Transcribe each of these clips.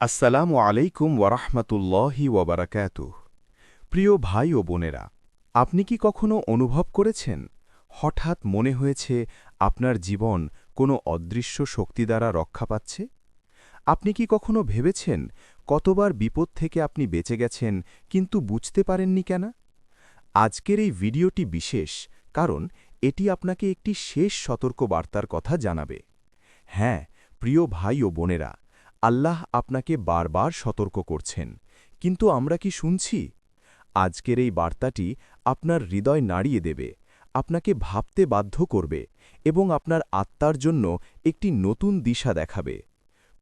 আসসালামু আলাইকুম ওয়ারাহমাতুল্লাহি ওয়াবারাকাতুহ। প্রিয় ভাই ও বোনেরা, আপনি কি কখনো অনুভব করেছেন, হঠাৎ মনে হয়েছে আপনার জীবন কোনো অদৃশ্য শক্তি দ্বারা রক্ষা পাচ্ছে? আপনি কি কখনো ভেবেছেন, কতবার বিপদ থেকে আপনি বেঁচে গেছেন, কিন্তু বুঝতে পারেননি কেন? আজকের এই ভিডিওটি বিশেষ, কারণ এটি আপনাকে একটি শেষ সতর্ক বার্তার কথা জানাবে। হ্যাঁ প্রিয় ভাই ও বোনেরা আল্লাহ আপনাকে বারবার সতর্ক করছেন। কিন্তু আমরা কি শুনছি? আজকের এই বার্তাটি আপনার হৃদয় নাড়িয়ে দেবে, আপনাকে ভাবতে বাধ্য করবে এবং আপনার আত্মার জন্য একটি নতুন দিশা দেখাবে।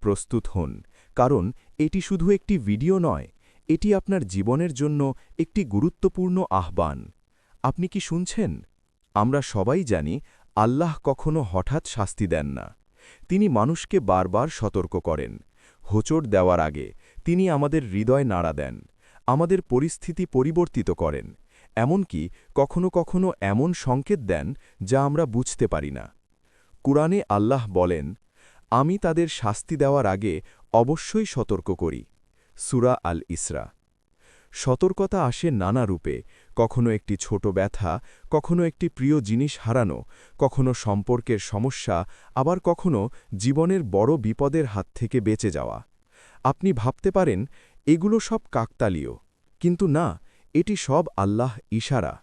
প্রস্তুত হন, কারণ এটি শুধু একটি ভিডিও নয়, এটি আপনার জীবনের জন্য একটি গুরুত্বপূর্ণ আহ্বান। আপনি কি শুনছেন? আমরা সবাই জানি আল্লাহ কখনো হঠাৎ শাস্তি দেন না। তিনি মানুষকে বারবার সতর্ক করেন। হোঁচট দেওয়ার আগে তিনি আমাদের হৃদয় নাড়া দেন, আমাদের পরিস্থিতি পরিবর্তিত করেন, এমনকি কখনো কখনো এমন সংকেত দেন যা আমরা বুঝতে পারি না। কুরআনে আল্লাহ বলেন, আমি তাদের শাস্তি দেওয়ার আগে অবশ্যই সতর্ক করি। সুরা আল ইসরা সতর্কতা আসে নানা রূপে, কখনো একটি ছোট ব্যথা, কখনো একটি প্রিয় জিনিস হারানো, কখনো সম্পর্কের সমস্যা, আবার কখনো জীবনের বড় বিপদের হাত থেকে বেঁচে যাওয়া। আপনি ভাবতে পারেন, এগুলো সব কাকতালীয়, কিন্তু না, এটি সব আল্লাহ ইশারা।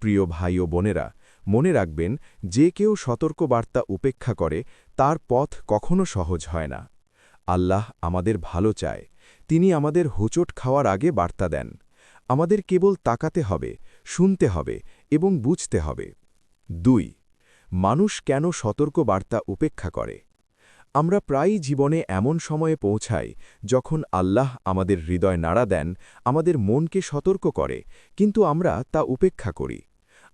প্রিয় ভাই ও বোনেরা, মনে রাখবেন, যে কেউ সতর্কবার্তা উপেক্ষা করে, তার পথ কখনো সহজ হয় না। আল্লাহ আমাদের ভালো চায়। তিনি আমাদের হোঁচট খাওয়ার আগে বার্তা দেন। আমাদের কেবল তাকাতে হবে, শুনতে হবে এবং বুঝতে হবে। দুই, মানুষ কেন সতর্ক বার্তা উপেক্ষা করে? আমরা প্রায়ই জীবনে এমন সময়ে পৌঁছাই যখন আল্লাহ আমাদের হৃদয় নাড়া দেন, আমাদের মনকে সতর্ক করে, কিন্তু আমরা তা উপেক্ষা করি।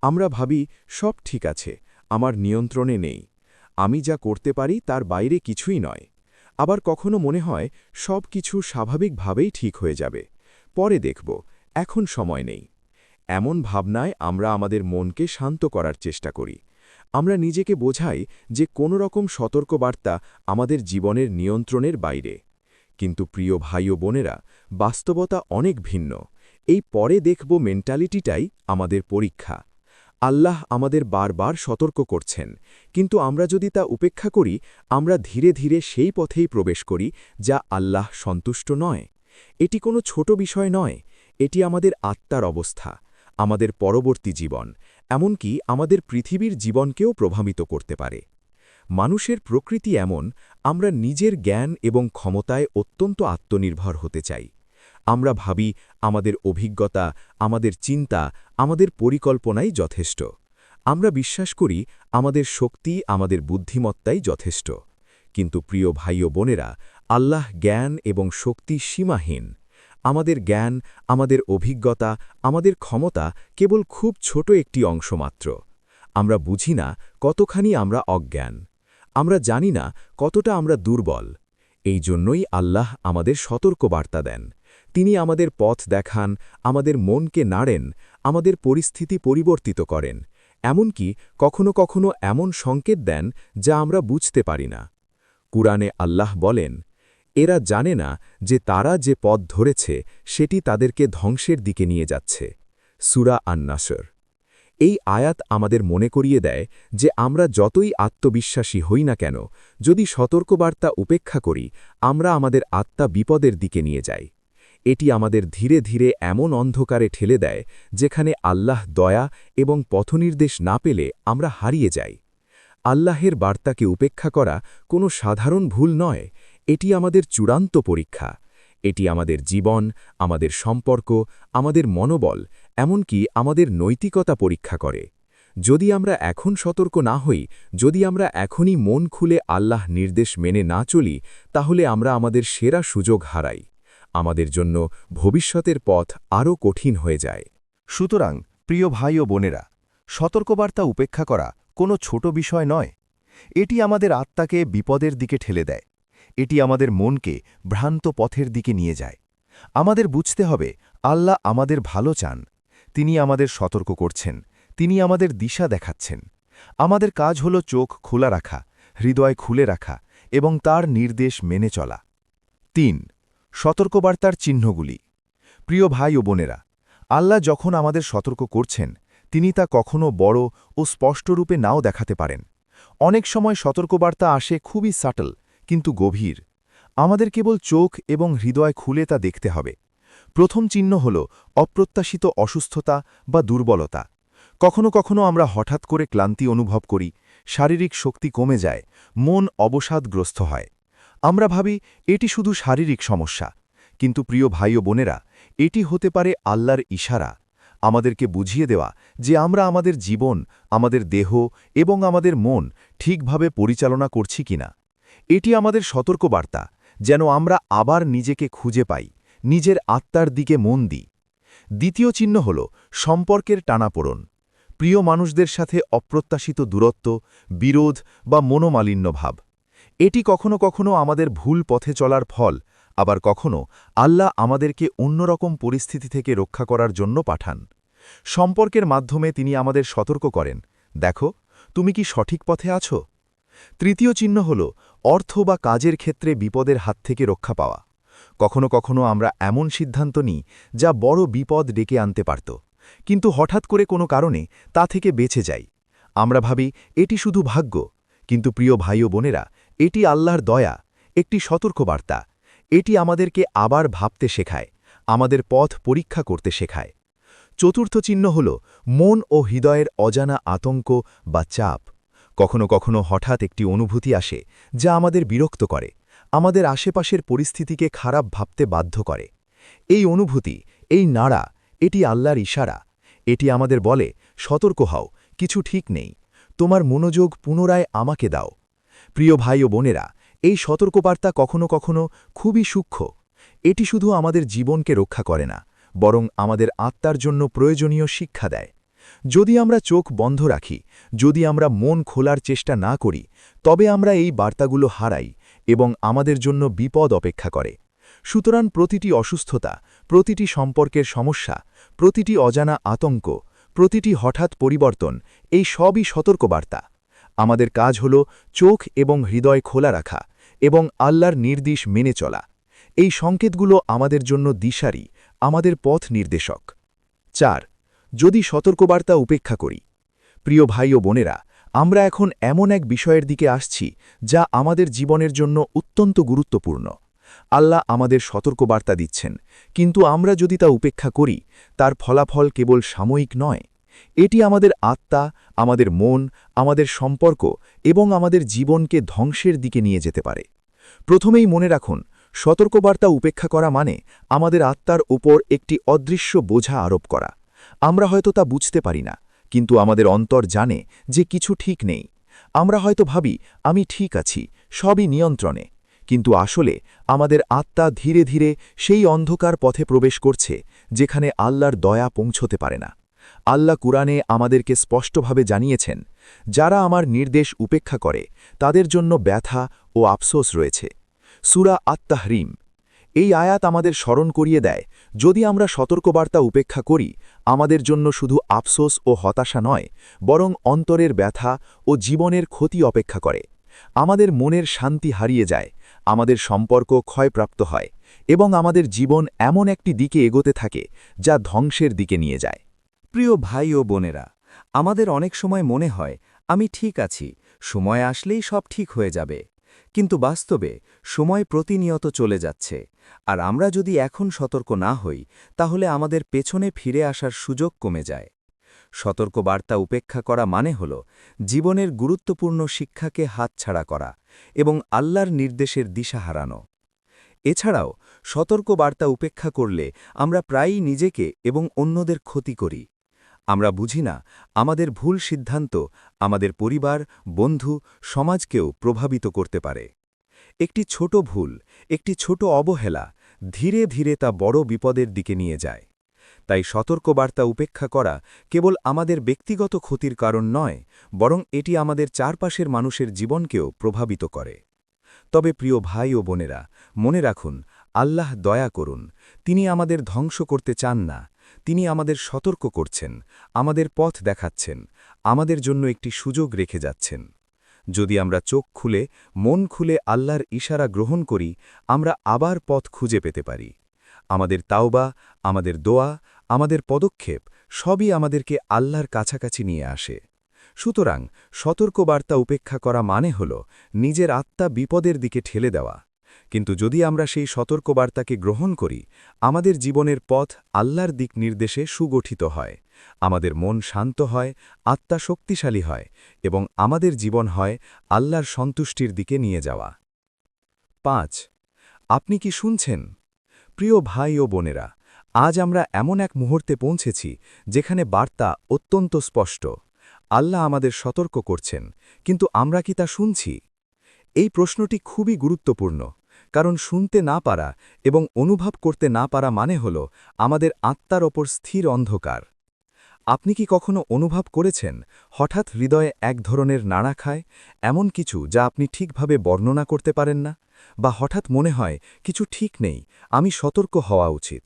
আমরা ভাবি, সব ঠিক আছে, আমার নিয়ন্ত্রণে নেই। আমি যা করতে পারি তার বাইরে কিছুই নয়। আবার কখনো মনে হয় সব কিছু স্বাভাবিকভাবেই ঠিক হয়ে যাবে। পরে দেখব, এখন সময় নেই। এমন ভাবনায় আমরা আমাদের মনকে শান্ত করার চেষ্টা করি। আমরা নিজেকে বোঝাই যে কোনো রকম সতর্কবার্তা আমাদের জীবনের নিয়ন্ত্রণের বাইরে। কিন্তু প্রিয় ভাই ও বোনেরা, বাস্তবতা অনেক ভিন্ন। এই পরে দেখব মেন্টালিটিটাই আমাদের পরীক্ষা। আল্লাহ আমাদের বারবার সতর্ক করছেন, কিন্তু আমরা যদি তা উপেক্ষা করি, আমরা ধীরে ধীরে সেই পথেই প্রবেশ করি যা আল্লাহ সন্তুষ্ট নয়। এটি কোনো ছোট বিষয় নয়, এটি আমাদের আত্মার অবস্থা, আমাদের পরবর্তী জীবন, এমনকি আমাদের পৃথিবীর জীবনকেও প্রভাবিত করতে পারে। মানুষের প্রকৃতি এমন, আমরা নিজের জ্ঞান এবং ক্ষমতায় অত্যন্ত আত্মনির্ভর হতে চাই। আমরা ভাবি আমাদের অভিজ্ঞতা, আমাদের চিন্তা, আমাদের পরিকল্পনাই যথেষ্ট। আমরা বিশ্বাস করি আমাদের শক্তি, আমাদের বুদ্ধিমত্তাই যথেষ্ট। কিন্তু প্রিয় ভাই ও বোনেরা, আল্লাহ জ্ঞান এবং শক্তি সীমাহীন। আমাদের জ্ঞান, আমাদের অভিজ্ঞতা, আমাদের ক্ষমতা কেবল খুব ছোট একটি অংশ মাত্র। আমরা বুঝি না কতখানি আমরা অজ্ঞান। আমরা জানি না কতটা আমরা দুর্বল। এই জন্যই আল্লাহ আমাদের সতর্ক বার্তা দেন। তিনি আমাদের পথ দেখান, আমাদের মনকে নাড়েন, আমাদের পরিস্থিতি পরিবর্তিত করেন, এমনকি কখনো কখনো এমন সংকেত দেন যা আমরা বুঝতে পারি না। কুরআনে আল্লাহ বলেন, এরা জানে না যে তারা যে পথ ধরেছে, সেটি তাদেরকে ধ্বংসের দিকে নিয়ে যাচ্ছে। সুরা আন্নাসর। এই আয়াত আমাদের মনে করিয়ে দেয় যে আমরা যতই আত্মবিশ্বাসী হই না কেন, যদি সতর্কবার্তা উপেক্ষা করি, আমরা আমাদের আত্মা বিপদের দিকে নিয়ে যাই। এটি আমাদের ধীরে ধীরে এমন অন্ধকারে ঠেলে দেয়, যেখানে আল্লাহ দয়া এবং পথনির্দেশ না পেলে আমরা হারিয়ে যাই। আল্লাহের বার্তাকে উপেক্ষা করা কোনো সাধারণ ভুল নয়, এটি আমাদের চূড়ান্ত পরীক্ষা। এটি আমাদের জীবন, আমাদের সম্পর্ক, আমাদের মনোবল, এমনকি আমাদের নৈতিকতা পরীক্ষা করে। যদি আমরা এখন সতর্ক না হই, যদি আমরা এখনই মন খুলে আল্লাহ নির্দেশ মেনে না চলি, তাহলে আমরা আমাদের সেরা সুযোগ হারাই। আমাদের জন্য ভবিষ্যতের পথ আরও কঠিন হয়ে যায়। সুতরাং, প্রিয় ভাই ও বোনেরা, সতর্কবার্তা উপেক্ষা করা কোনো ছোট বিষয় নয়। এটি আমাদের আত্মাকে বিপদের দিকে ঠেলে দেয়। এটি আমাদের মনকে ভ্রান্ত পথের দিকে নিয়ে যায়। আমাদের বুঝতে হবে, আল্লাহ আমাদের ভালো চান। তিনি আমাদের সতর্ক করছেন। তিনি আমাদের দিশা দেখাচ্ছেন। আমাদের কাজ হল চোখ খোলা রাখা, হৃদয় খুলে রাখা এবং তার নির্দেশ মেনে চলা। তিন সতর্কবার্তার চিহ্নগুলি। প্রিয় ভাই ও বোনেরা, আল্লাহ যখন আমাদের সতর্ক করছেন, তিনি তা কখনও বড় ও স্পষ্টরূপে নাও দেখাতে পারেন। অনেক সময় সতর্কবার্তা আসে খুবই সাটল, কিন্তু গভীর। আমাদের কেবল চোখ এবং হৃদয় খুলে তা দেখতে হবে। প্রথম চিহ্ন হল অপ্রত্যাশিত অসুস্থতা বা দুর্বলতা। কখনো কখনো আমরা হঠাৎ করে ক্লান্তি অনুভব করি, শারীরিক শক্তি কমে যায়, মন অবসাদগ্রস্ত হয়। আমরা ভাবি এটি শুধু শারীরিক সমস্যা, কিন্তু প্রিয় ভাই ও বোনেরা, এটি হতে পারে আল্লাহর ইশারা, আমাদেরকে বুঝিয়ে দেওয়া যে আমরা আমাদের জীবন, আমাদের দেহ এবং আমাদের মন ঠিকভাবে পরিচালনা করছি কিনা। এটি আমাদের সতর্কবার্তা, যেন আমরা আবার নিজেকে খুঁজে পাই, নিজের আত্মার দিকে মন দিই। দ্বিতীয় চিহ্ন হল সম্পর্কের টানাপোড়ন। প্রিয় মানুষদের সাথে অপ্রত্যাশিত দূরত্ব, বিরোধ বা মনোমালিন্য ভাব। এটি কখনো কখনো আমাদের ভুল পথে চলার ফল, আবার কখনো আল্লাহ আমাদেরকে অন্যরকম পরিস্থিতি থেকে রক্ষা করার জন্য পাঠান। সম্পর্কের মাধ্যমে তিনি আমাদের সতর্ক করেন, দেখো, তুমি কি সঠিক পথে আছো? তৃতীয় চিহ্ন হল, অর্থ বা কাজের ক্ষেত্রে বিপদের হাত থেকে রক্ষা পাওয়া। কখনো কখনো আমরা এমন সিদ্ধান্ত নিই, যা বড় বিপদ ডেকে আনতে পারত, কিন্তু হঠাৎ করে কোনো কারণে তা থেকে বেঁচে যাই। আমরা ভাবি, এটি শুধু ভাগ্য। কিন্তু প্রিয় ভাই ও বোনেরা এটি আল্লাহর দয়া, একটি সতর্কবার্তা। এটি আমাদেরকে আবার ভাবতে শেখায়, আমাদের পথ পরীক্ষা করতে শেখায়। চতুর্থ চিহ্ন হল মন ও হৃদয়ের অজানা আতঙ্ক বা চাপ। কখনো কখনো হঠাৎ একটি অনুভূতি আসে যা আমাদের বিরক্ত করে, আমাদের আশেপাশের পরিস্থিতিকে খারাপ ভাবতে বাধ্য করে। এই অনুভূতি, এই নাড়া, এটি আল্লাহর ইশারা। এটি আমাদের বলে, সতর্ক হও, কিছু ঠিক নেই। তোমার মনোযোগ পুনরায় আমাকে দাও। প্রিয় ভাই ও বোনেরা, এই সতর্কবার্তা কখনো কখনো খুবই সূক্ষ্ম। এটি শুধু আমাদের জীবনকে রক্ষা করে না, বরং আমাদের আত্মার জন্য প্রয়োজনীয় শিক্ষা দেয়। যদি আমরা চোখ বন্ধ রাখি, যদি আমরা মন খোলার চেষ্টা না করি, তবে আমরা এই বার্তাগুলো হারাই এবং আমাদের জন্য বিপদ অপেক্ষা করে। সুতরাং প্রতিটি অসুস্থতা, প্রতিটি সম্পর্কের সমস্যা, প্রতিটি অজানা আতঙ্ক, প্রতিটি হঠাৎ পরিবর্তন, এই সবই সতর্কবার্তা। আমাদের কাজ হল চোখ এবং হৃদয় খোলা রাখা এবং আল্লাহর নির্দেশ মেনে চলা। এই সংকেতগুলো আমাদের জন্য দিশারি, আমাদের পথ নির্দেশক। চার, যদি সতর্কবার্তা উপেক্ষা করি। প্রিয় ভাই ও বোনেরা, আমরা এখন এমন এক বিষয়ের দিকে আসছি যা আমাদের জীবনের জন্য অত্যন্ত গুরুত্বপূর্ণ। আল্লাহ আমাদের সতর্কবার্তা দিচ্ছেন, কিন্তু আমরা যদি তা উপেক্ষা করি, তার ফলাফল কেবল সাময়িক নয়। এটি আমাদের আত্মা, আমাদের মন, আমাদের সম্পর্ক এবং আমাদের জীবনকে ধ্বংসের দিকে নিয়ে যেতে পারে। প্রথমেই মনে রাখুন, সতর্কবার্তা উপেক্ষা করা মানে আমাদের আত্মার উপর একটি অদৃশ্য বোঝা আরোপ করা। আমরা হয়তো তা বুঝতে পারি না, কিন্তু আমাদের অন্তর জানে যে কিছু ঠিক নেই। আমরা হয়তো ভাবি, আমি ঠিক আছি, সবই নিয়ন্ত্রণে। কিন্তু আসলে আমাদের আত্মা ধীরে ধীরে সেই অন্ধকার পথে প্রবেশ করছে, যেখানে আল্লাহর দয়া পৌঁছতে পারে না। আল্লাহ কুরআনে আমাদেরকে স্পষ্টভাবে জানিয়েছেন, যারা আমার নির্দেশ উপেক্ষা করে, তাদের জন্য ব্যথা ও আফসোস রয়েছে। সুরা আত্মাহরিম এই আয়াত আমাদের স্মরণ করিয়ে দেয়, যদি আমরা সতর্কবার্তা উপেক্ষা করি, আমাদের জন্য শুধু আফসোস ও হতাশা নয়, বরং অন্তরের ব্যথা ও জীবনের ক্ষতি অপেক্ষা করে। আমাদের মনের শান্তি হারিয়ে যায়, আমাদের সম্পর্ক ক্ষয়প্রাপ্ত হয়, এবং আমাদের জীবন এমন একটি দিকে এগোতে থাকে, যা ধ্বংসের দিকে নিয়ে যায়। প্রিয় ভাই ও বোনেরা, আমাদের অনেক সময় মনে হয়, আমি ঠিক আছি, সময় আসলেই সব ঠিক হয়ে যাবে। কিন্তু বাস্তবে, সময় প্রতিনিয়ত চলে যাচ্ছে, আর আমরা যদি এখন সতর্ক না হই, তাহলে আমাদের পেছনে ফিরে আসার সুযোগ কমে যায়। সতর্কবার্তা উপেক্ষা করা মানে হল, জীবনের গুরুত্বপূর্ণ শিক্ষাকে হাতছাড়া করা এবং আল্লাহর নির্দেশের দিশা হারানো। এছাড়াও, সতর্কবার্তা উপেক্ষা করলে আমরা প্রায়ই নিজেকে এবং অন্যদের ক্ষতি করি। আমরা বুঝি না, আমাদের ভুল সিদ্ধান্ত আমাদের পরিবার, বন্ধু, সমাজকেও প্রভাবিত করতে পারে। একটি ছোট ভুল, একটি ছোট অবহেলা ধীরে ধীরে তা বড় বিপদের দিকে নিয়ে যায়। তাই সতর্কবার্তা উপেক্ষা করা কেবল আমাদের ব্যক্তিগত ক্ষতির কারণ নয়, বরং এটি আমাদের চারপাশের মানুষের জীবনকেও প্রভাবিত করে। তবে প্রিয় ভাই ও বোনেরা, মনে রাখুন, আল্লাহ দয়া করুন, তিনি আমাদের ধ্বংস করতে চান না তিনি আমাদের সতর্ক করছেন, আমাদের পথ দেখাচ্ছেন, আমাদের জন্য একটি সুযোগ রেখে যাচ্ছেন। যদি আমরা চোখ খুলে, মন খুলে আল্লাহর ইশারা গ্রহণ করি, আমরা আবার পথ খুঁজে পেতে পারি। আমাদের তাওবা, আমাদের দোয়া, আমাদের পদক্ষেপ, সবই আমাদেরকে আল্লাহর কাছাকাছি নিয়ে আসে। সুতরাং সতর্কবার্তা উপেক্ষা করা মানে হল নিজের আত্মা বিপদের দিকে ঠেলে দেওয়া। কিন্তু যদি আমরা সেই সতর্কবার্তাকে গ্রহণ করি, আমাদের জীবনের পথ আল্লাহর দিক নির্দেশে সুগঠিত হয়, আমাদের মন শান্ত হয়, আত্মা শক্তিশালী হয় এবং আমাদের জীবন হয় আল্লাহর সন্তুষ্টির দিকে নিয়ে যাওয়া। পাঁচ, আপনি কি শুনছেন? প্রিয় ভাই ও বোনেরা, আজ আমরা এমন এক মুহূর্তে পৌঁছেছি যেখানে বার্তা অত্যন্ত স্পষ্ট, আল্লাহ আমাদের সতর্ক করছেন, কিন্তু আমরা কি তা শুনছি? এই প্রশ্নটি খুবই গুরুত্বপূর্ণ কারণ শুনতে না পারা এবং অনুভব করতে না পারা মানে হল আমাদের আত্মার ওপর স্থির অন্ধকার। আপনি কি কখনো অনুভব করেছেন, হঠাৎ হৃদয়ে এক ধরনের নাড়া খায়, এমন কিছু যা আপনি ঠিকভাবে বর্ণনা করতে পারেন না? বা হঠাৎ মনে হয়, কিছু ঠিক নেই, আমি সতর্ক হওয়া উচিত।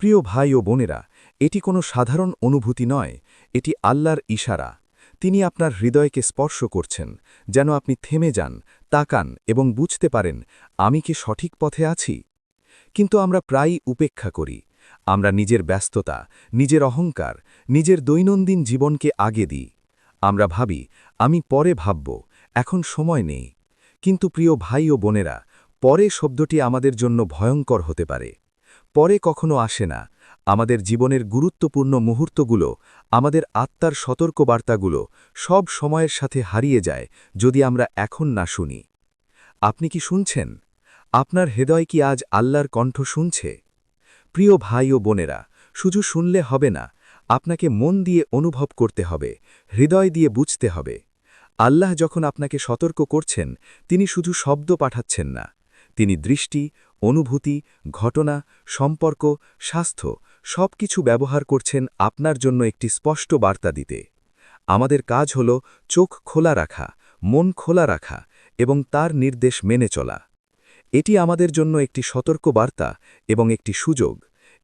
প্রিয় ভাই ও বোনেরা, এটি কোনো সাধারণ অনুভূতি নয়, এটি আল্লাহর ইশারা। তিনি আপনার হৃদয়কে স্পর্শ করছেন, যেন আপনি থেমে যান, তাকান এবং বুঝতে পারেন, আমি কি সঠিক পথে আছি? কিন্তু আমরা প্রায়ই উপেক্ষা করি, আমরা নিজের ব্যস্ততা, নিজের অহংকার, নিজের দৈনন্দিন জীবনকে আগে দিই। আমরা ভাবি, আমি পরে ভাবব, এখন সময় নেই। কিন্তু প্রিয় ভাই ও বোনেরা, পরে শব্দটি আমাদের জন্য ভয়ঙ্কর হতে পারে। পরে কখনো আসে না আমাদের জীবনের গুরুত্বপূর্ণ মুহূর্তগুলো, আমাদের আত্মার সতর্কবার্তাগুলো সব সময়ের সাথে হারিয়ে যায় যদি আমরা এখন না শুনি। আপনি কি শুনছেন? আপনার হৃদয় কি আজ আল্লাহর কণ্ঠ শুনছে? প্রিয় ভাই ও বোনেরা, শুধু শুনলে হবে না, আপনাকে মন দিয়ে অনুভব করতে হবে, হৃদয় দিয়ে বুঝতে হবে। আল্লাহ যখন আপনাকে সতর্ক করছেন, তিনি শুধু শব্দ পাঠাচ্ছেন না, তিনি দৃষ্টি, অনুভূতি, ঘটনা, সম্পর্ক, স্বাস্থ্য সব কিছু ব্যবহার করছেন আপনার জন্য একটি স্পষ্ট বার্তা দিতে। আমাদের কাজ হল চোখ খোলা রাখা, মন খোলা রাখা এবং তার নির্দেশ মেনে চলা। এটি আমাদের জন্য একটি সতর্ক বার্তা এবং একটি সুযোগ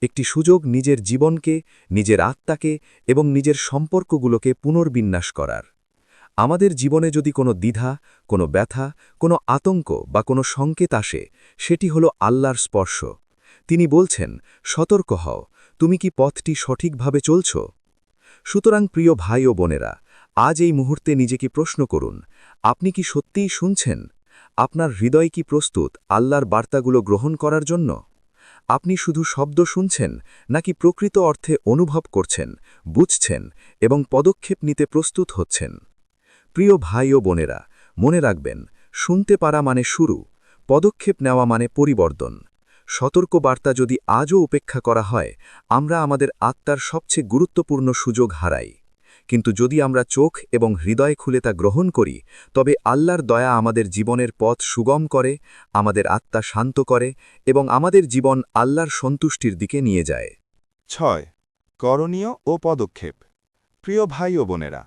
একটি সুযোগ নিজের জীবনকে, নিজের আত্মাকে এবং নিজের সম্পর্কগুলোকে পুনর্বিন্যাস করার। আমাদের জীবনে যদি কোনো দ্বিধা, কোনো ব্যথা, কোনো আতঙ্ক বা কোনো সংকেত আসে, সেটি হলো আল্লাহর স্পর্শ। তিনি বলছেন, সতর্ক হও তুমি কি পথটি সঠিকভাবে চলছ? সুতরাং প্রিয় ভাই ও বোনেরা, আজ এই মুহূর্তে নিজেকে প্রশ্ন করুন, আপনি কি সত্যিই শুনছেন? আপনার হৃদয় কি প্রস্তুত আল্লাহর বার্তাগুলো গ্রহণ করার জন্য? আপনি শুধু শব্দ শুনছেন, নাকি প্রকৃত অর্থে অনুভব করছেন, বুঝছেন এবং পদক্ষেপ নিতে প্রস্তুত হচ্ছেন? প্রিয় ভাই ও বোনেরা, মনে রাখবেন, শুনতে পারা মানে শুরু, পদক্ষেপ নেওয়া মানে পরিবর্তন। সতর্কবার্তা যদি আজও উপেক্ষা করা হয়, আমরা আমাদের আত্মার সবচেয়ে গুরুত্বপূর্ণ সুযোগ হারাই। কিন্তু যদি আমরা চোখ এবং হৃদয় খুলে তা গ্রহণ করি, তবে আল্লাহর দয়া আমাদের জীবনের পথ সুগম করে, আমাদের আত্মা শান্ত করে এবং আমাদের জীবন আল্লাহর সন্তুষ্টির দিকে নিয়ে যায়। ছয়, করণীয় ও পদক্ষেপ। প্রিয় ভাই ও বোনেরা,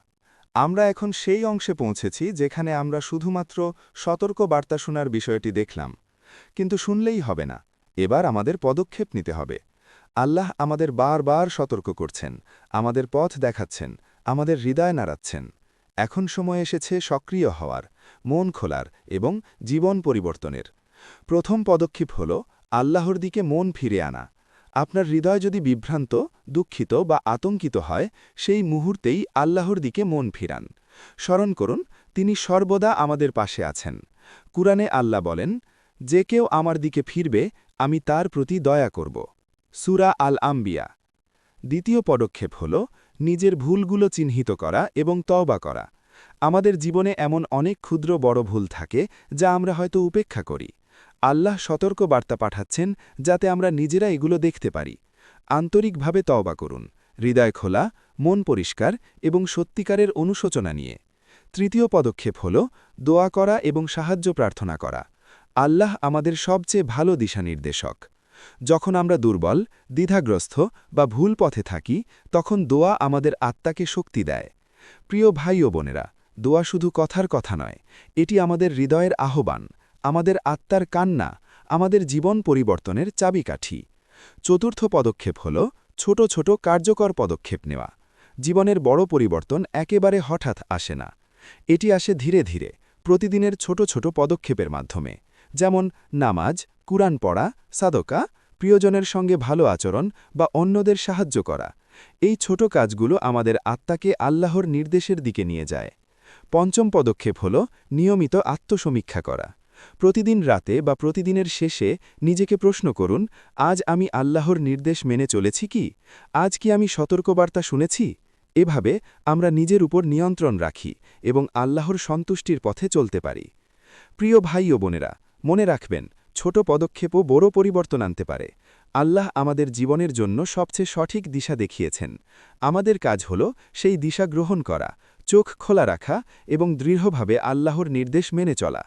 আমরা এখন সেই অংশে পৌঁছেছি যেখানে আমরা শুধুমাত্র সতর্ক বার্তা শোনার বিষয়টি দেখলাম, কিন্তু শুনলেই হবে না। এবার আমাদের পদক্ষেপ নিতে হবে। আল্লাহ আমাদের বারবার সতর্ক করছেন, আমাদের পথ দেখাচ্ছেন, আমাদের হৃদয় নাড়াচ্ছেন। এখন সময় এসেছে সক্রিয় হওয়ার, মন খোলার এবং জীবন পরিবর্তনের। প্রথম পদক্ষেপ হল আল্লাহর দিকে মন ফিরে আনা। আপনার হৃদয় যদি বিভ্রান্ত, দুঃখিত বা আতঙ্কিত হয়, সেই মুহূর্তেই আল্লাহর দিকে মন ফিরান। স্মরণ করুন, তিনি সর্বদা আমাদের পাশে আছেন। কুরআনে আল্লাহ বলেন, যে কেউ আমার দিকে ফিরবে আমি তার প্রতি দয়া করব। সুরা আল আম্বিয়া দ্বিতীয় পদক্ষেপ হল নিজের ভুলগুলো চিহ্নিত করা এবং তওবা করা। আমাদের জীবনে এমন অনেক ক্ষুদ্র বড় ভুল থাকে যা আমরা হয়তো উপেক্ষা করি। আল্লাহ সতর্ক বার্তা পাঠাচ্ছেন যাতে আমরা নিজেরা এগুলো দেখতে পারি। আন্তরিকভাবে তওবা করুন। হৃদয় খোলা, মন পরিষ্কার এবং সত্যিকারের অনুশোচনা নিয়ে। তৃতীয় পদক্ষেপ হল দোয়া করা এবং সাহায্য প্রার্থনা করা। আল্লাহ আমাদের সবচেয়ে ভালো দিশানির্দেশক। যখন আমরা দুর্বল, দ্বিধাগ্রস্ত বা ভুল পথে থাকি, তখন দোয়া আমাদের আত্মাকে শক্তি দেয়। প্রিয় ভাই ও বোনেরা, দোয়া শুধু কথার কথা নয়, এটি আমাদের হৃদয়ের আহ্বান, আমাদের আত্মার কান্না, আমাদের জীবন পরিবর্তনের চাবিকাঠি। চতুর্থ পদক্ষেপ হল ছোট ছোট কার্যকর পদক্ষেপ নেওয়া। জীবনের বড় পরিবর্তন একেবারে হঠাৎ আসে না। এটি আসে ধীরে ধীরে, প্রতিদিনের ছোট ছোট পদক্ষেপের মাধ্যমে। যেমন নামাজ, কুরআন পড়া, সাদকা, প্রিয়জনের সঙ্গে ভালো আচরণ বা অন্যদের সাহায্য করা। এই ছোট কাজগুলো আমাদের আত্মাকে আল্লাহর নির্দেশের দিকে নিয়ে যায়। পঞ্চম পদক্ষেপ হল নিয়মিত আত্মসমীক্ষা করা। প্রতিদিন রাতে বা প্রতিদিনের শেষে নিজেকে প্রশ্ন করুন, আজ আমি আল্লাহর নির্দেশ মেনে চলেছি কি? আজ কি আমি সতর্কবার্তা শুনেছি? এভাবে আমরা নিজের উপর নিয়ন্ত্রণ রাখি এবং আল্লাহর সন্তুষ্টির পথে চলতে পারি। প্রিয় ভাই ও বোনেরা মনে রাখবেন, ছোট পদক্ষেপও বড় পরিবর্তন আনতে পারে। আল্লাহ আমাদের জীবনের জন্য সবচেয়ে সঠিক দিশা দেখিয়েছেন। আমাদের কাজ হল সেই দিশা গ্রহণ করা, চোখ খোলা রাখা এবং দৃঢ়ভাবে আল্লাহর নির্দেশ মেনে চলা।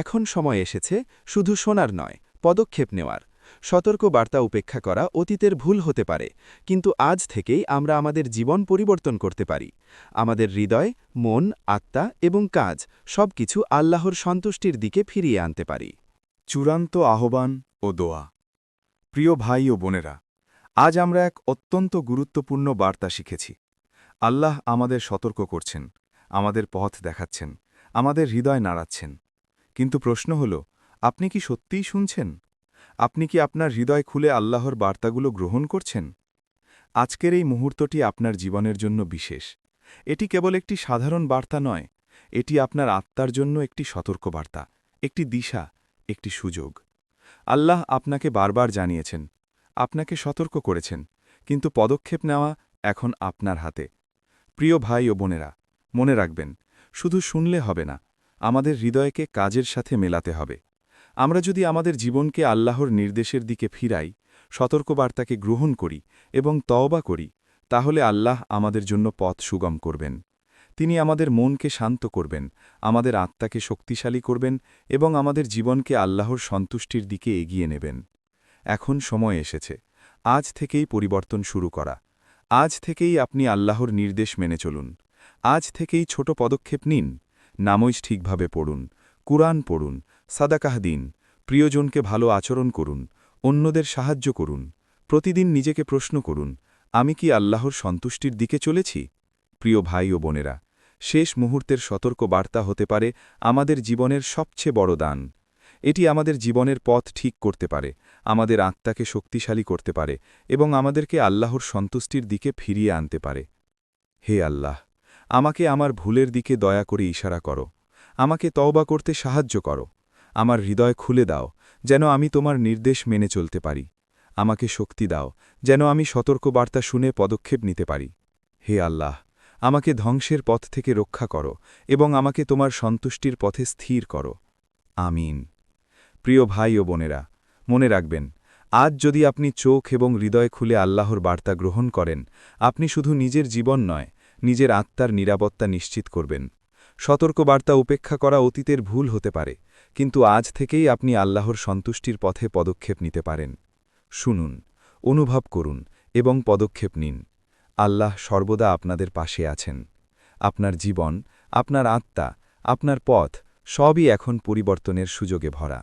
এখন সময় এসেছে শুধু শোনার নয়, পদক্ষেপ নেওয়ার। সতর্ক বার্তা উপেক্ষা করা অতীতের ভুল হতে পারে, কিন্তু আজ থেকেই আমরা আমাদের জীবন পরিবর্তন করতে পারি। আমাদের হৃদয়, মন, আত্মা এবং কাজ সবকিছু আল্লাহর সন্তুষ্টির দিকে ফিরিয়ে আনতে পারি। চূড়ান্ত আহ্বান ও দোয়া। প্রিয় ভাই ও বোনেরা, আজ আমরা এক অত্যন্ত গুরুত্বপূর্ণ বার্তা শিখেছি। আল্লাহ আমাদের সতর্ক করছেন, আমাদের পথ দেখাচ্ছেন, আমাদের হৃদয় নাড়াচ্ছেন। কিন্তু প্রশ্ন হল, আপনি কি সত্যিই শুনছেন? আপনি কি আপনার হৃদয় খুলে আল্লাহর বার্তাগুলো গ্রহণ করছেন? আজকের এই মুহূর্তটি আপনার জীবনের জন্য বিশেষ। এটি কেবল একটি সাধারণ বার্তা নয়, এটি আপনার আত্মার জন্য একটি সতর্কবার্তা, একটি দিশা, একটি সুযোগ। আল্লাহ আপনাকে বারবার জানিয়েছেন, আপনাকে সতর্ক করেছেন, কিন্তু পদক্ষেপ নেওয়া এখন আপনার হাতে। প্রিয় ভাই ও বোনেরা, মনে রাখবেন, শুধু শুনলে হবে না, আমাদের হৃদয়কে কাজের সাথে মেলাতে হবে। আমরা যদি আমাদের জীবনকে আল্লাহর নির্দেশের দিকে ফিরাই, সতর্কবার্তাকে গ্রহণ করি এবং তওবা করি, তাহলে আল্লাহ আমাদের জন্য পথ সুগম করবেন। তিনি আমাদের মনকে শান্ত করবেন, আমাদের আত্মাকে শক্তিশালী করবেন এবং আমাদের জীবনকে আল্লাহর সন্তুষ্টির দিকে এগিয়ে নেবেন। এখন সময় এসেছে। আজ থেকেই পরিবর্তন শুরু করা। আজ থেকেই আপনি আল্লাহর নির্দেশ মেনে চলুন। আজ থেকেই ছোট পদক্ষেপ নিন। নামইজ ঠিকভাবে পড়ুন। কুরআন পড়ুন। সাদাকাহ দিন, প্রিয়জনকে ভালো আচরণ করুন, অন্যদের সাহায্য করুন, প্রতিদিন নিজেকে প্রশ্ন করুন, আমি কি আল্লাহর সন্তুষ্টির দিকে চলেছি? প্রিয় ভাই ও বোনেরা, শেষ মুহূর্তের সতর্ক বার্তা হতে পারে আমাদের জীবনের সবচেয়ে বড় দান। এটি আমাদের জীবনের পথ ঠিক করতে পারে, আমাদের আত্মাকে শক্তিশালী করতে পারে এবং আমাদেরকে আল্লাহর সন্তুষ্টির দিকে ফিরিয়ে আনতে পারে। হে আল্লাহ, আমাকে আমার ভুলের দিকে দয়া করে ইশারা করো, আমাকে তওবা করতে সাহায্য করো আমার হৃদয় খুলে দাও, যেন আমি তোমার নির্দেশ মেনে চলতে পারি। আমাকে শক্তি দাও, যেন আমি সতর্কবার্তা শুনে পদক্ষেপ নিতে পারি। হে আল্লাহ, আমাকে ধ্বংসের পথ থেকে রক্ষা করো এবং আমাকে তোমার সন্তুষ্টির পথে স্থির করো। আমিন। প্রিয় ভাই ও বোনেরা, মনে রাখবেন, আজ যদি আপনি চোখ এবং হৃদয় খুলে আল্লাহর বার্তা গ্রহণ করেন, আপনি শুধু নিজের জীবন নয়, নিজের আত্মার নিরাপত্তা নিশ্চিত করবেন। সতর্কবার্তা উপেক্ষা করা অতীতের ভুল হতে পারে কিন্তু আজ থেকেই আপনি আল্লাহর সন্তুষ্টির পথে পদক্ষেপ নিতে পারেন। শুনুন, অনুভব করুন এবং পদক্ষেপ নিন। আল্লাহ সর্বদা আপনাদের পাশে আছেন। আপনার জীবন, আপনার আত্মা, আপনার পথ সবই এখন পরিবর্তনের সুযোগে ভরা।